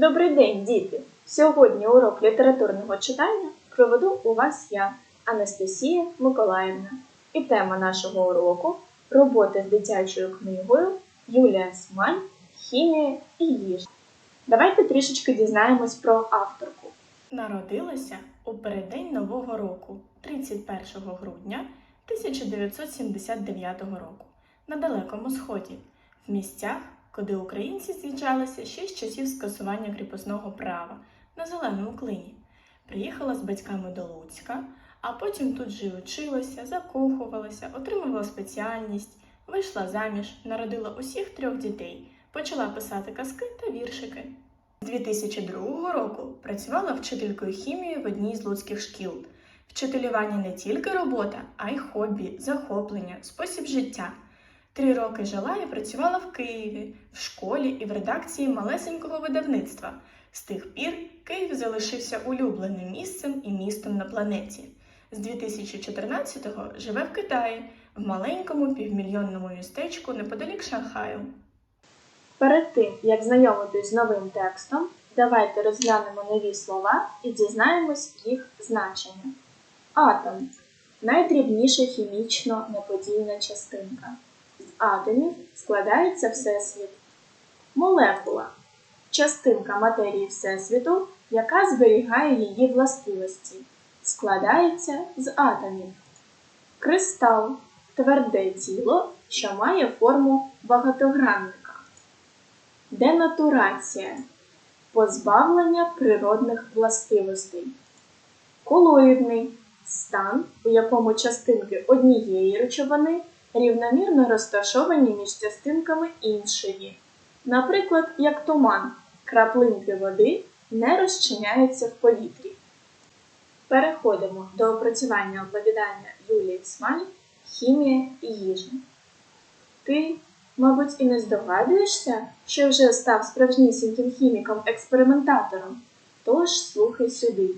Добрий день, діти! Сьогодні урок літературного читання проведу у вас я, Анастасія Миколаївна. І тема нашого уроку роботи з дитячою книгою Юлія Смаль Хімія і їжа. Давайте трішечки дізнаємось про авторку. Народилася у переддень Нового року, 31 грудня 1979 року, на Далекому Сході, в місцях, куди українці з'їжджалися ще з часів скасування кріпосного права на зеленому клині. Приїхала з батьками до Луцька, а потім тут же училася, закохувалася, отримувала спеціальність, вийшла заміж, народила усіх трьох дітей, почала писати казки та віршики. З 2002 року працювала вчителькою хімії в одній з луцьких шкіл. Вчителювання не тільки робота, а й хобі, захоплення, спосіб життя. Три роки жила і працювала в Києві, в школі і в редакції малесенького видавництва. З тих пір Київ залишився улюбленим місцем і містом на планеті. З 2014-го живе в Китаї, в маленькому півмільйонному містечку неподалік Шанхаю. Перед тим, як знайомитись з новим текстом, давайте розглянемо нові слова і дізнаємось їх значення. Атом найдрібніша хімічно неподільна частинка. Атомів складається Всесвіт. Молекула частинка матерії Всесвіту, яка зберігає її властивості, складається з атомів. Кристал тверде тіло, що має форму багатогранника. Денатурація позбавлення природних властивостей. Колоїдний стан, у якому частинки однієї речовини рівномірно розташовані між частинками іншої. Наприклад, як туман, краплинки води не розчиняються в повітрі. Переходимо до опрацювання оповідання Юлії Смаль Хімія і їжа. Ти, мабуть, і не здогадуєшся, що вже став справжнісіньким хіміком-експериментатором. Тож слухай сюди.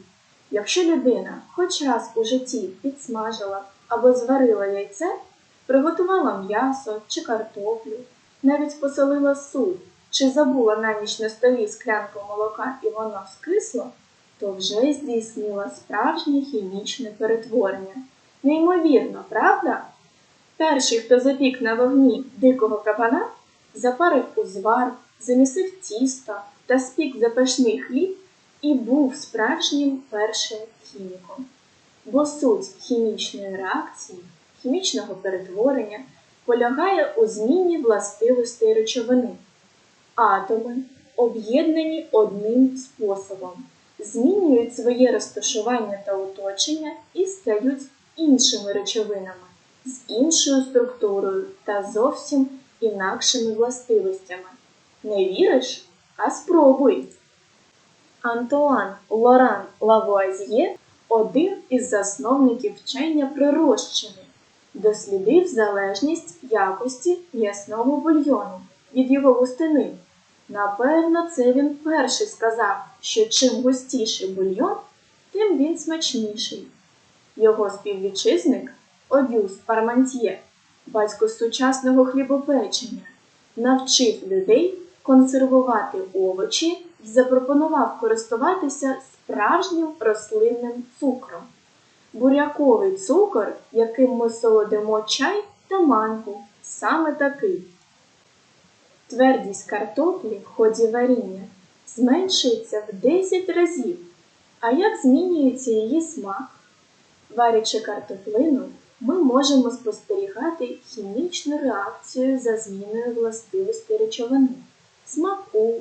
Якщо людина хоч раз у житті підсмажила або зварила яйце, приготувала м'ясо чи картоплю, навіть посолила суп чи забула на ніч на столі склянку молока і воно скисло, то вже здійснила справжнє хімічне перетворення. Неймовірно, правда? Перший, хто запік на вогні дикого кабана, запарив узвар, замісив тісто та спік запашний хліб і був справжнім першим хіміком. Бо суть хімічної реакції, хімічного перетворення полягає у зміні властивостей речовини. Атоми, об'єднані одним способом, змінюють своє розташування та оточення і стають іншими речовинами з іншою структурою та зовсім інакшими властивостями. Не віриш? А спробуй! Антуан Лоран Лавуазьє один із засновників вчення при розчині, дослідив залежність якості м'ясного бульйону від його густини. Напевно, це він перший сказав, що чим густіший бульйон, тим він смачніший. Його співвітчизник Огюст Пармантьє, батько сучасного хлібопечення, навчив людей консервувати овочі і запропонував користуватися справжнім рослинним цукром. Буряковий цукор, яким ми солодимо чай та манку, саме такий. Твердість картоплі в ході варіння зменшується в 10 разів. А як змінюється її смак? Варячи картоплину, ми можемо спостерігати хімічну реакцію за зміною властивостей речовини, смаку,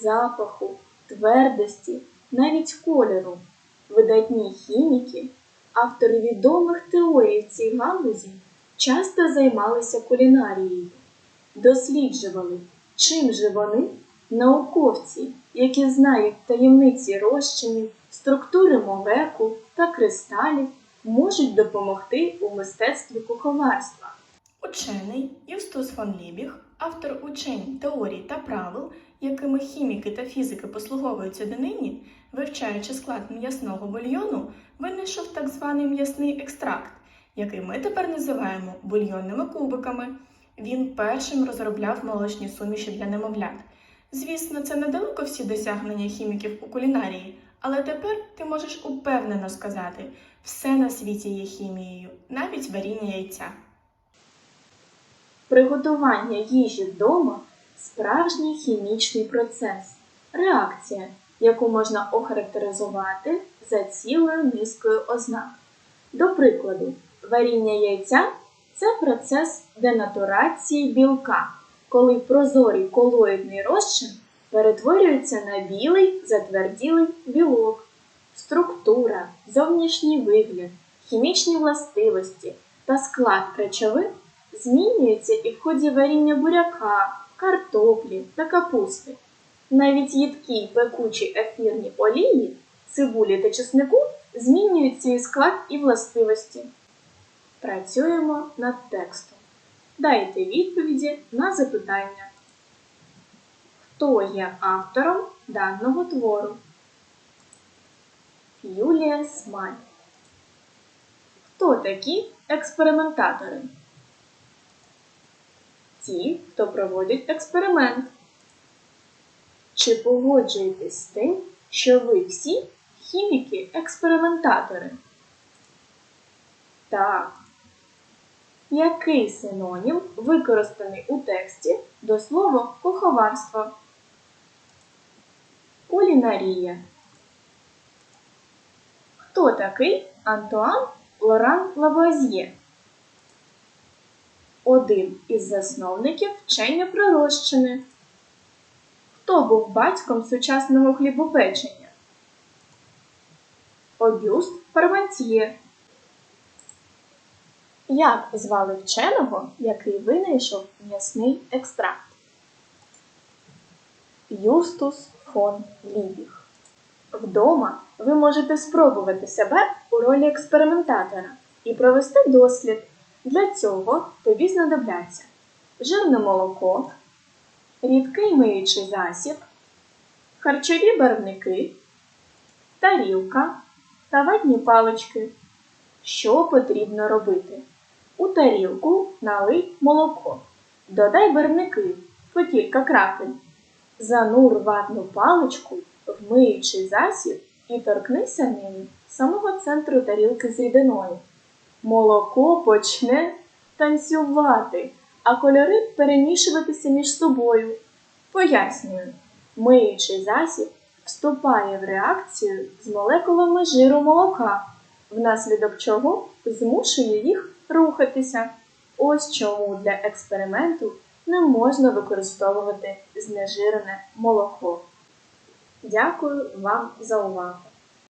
запаху, твердості, навіть кольору. Видатні хіміки, автори відомих теорій в цій галузі, часто займалися кулінарією, досліджували, чим же вони, науковці, які знають таємниці розчинів, структури молекул та кристалів, можуть допомогти у мистецтві куховарства. Учений Юстус фон Лібіг, автор учень, теорій та правил, якими хіміки та фізики послуговуються донині, вивчаючи склад м'ясного бульйону, винайшов так званий м'ясний екстракт, який ми тепер називаємо бульйонними кубиками. Він першим розробляв молочні суміші для немовлят. Звісно, це недалеко всі досягнення хіміків у кулінарії, але тепер ти можеш упевнено сказати, все на світі є хімією, навіть варіння яйця. Приготування їжі вдома справжній хімічний процес, реакція, яку можна охарактеризувати за цілою низкою ознак. До прикладу, варіння яйця це процес денатурації білка, коли прозорий колоїдний розчин перетворюється на білий затверділий білок. Структура, зовнішній вигляд, хімічні властивості та склад речовин змінюються і в ході варіння буряка, картоплі та капусти. Навіть їдкі й пекучі ефірні олії, цибулі та чеснику змінюють свій склад і властивості. Працюємо над текстом. Дайте відповіді на запитання. Хто є автором даного твору? Юлія Смаль. Хто такі експериментатори? Ті, хто проводять експеримент. Чи погоджуєтесь з тим, що ви всі хіміки-експериментатори? Так. Який синонім використаний у тексті до слова куховарство? Кулінарія. Хто такий Антуан Лоран Лавуазьє? Один із засновників вчення пророщини. Хто був батьком сучасного хлібопечення? Огюст Пармантьє. Як звали вченого, який винайшов м'ясний екстракт? Юстус фон Лібіг. Вдома ви можете спробувати себе у ролі експериментатора і провести дослід. Для цього тобі знадобляться жирне молоко, рідкий миючий засіб, харчові барвники, тарілка та ватні палички. Що потрібно робити? У тарілку налий молоко, додай барвники по кілька крапель, занур ватну паличку в миючий засіб і торкнися ним самого центру тарілки з рідиною. Молоко почне танцювати, а кольори перемішуватися між собою. Пояснюю, миючий засіб вступає в реакцію з молекулами жиру молока, внаслідок чого змушує їх рухатися. Ось чому для експерименту не можна використовувати знежирене молоко. Дякую вам за увагу!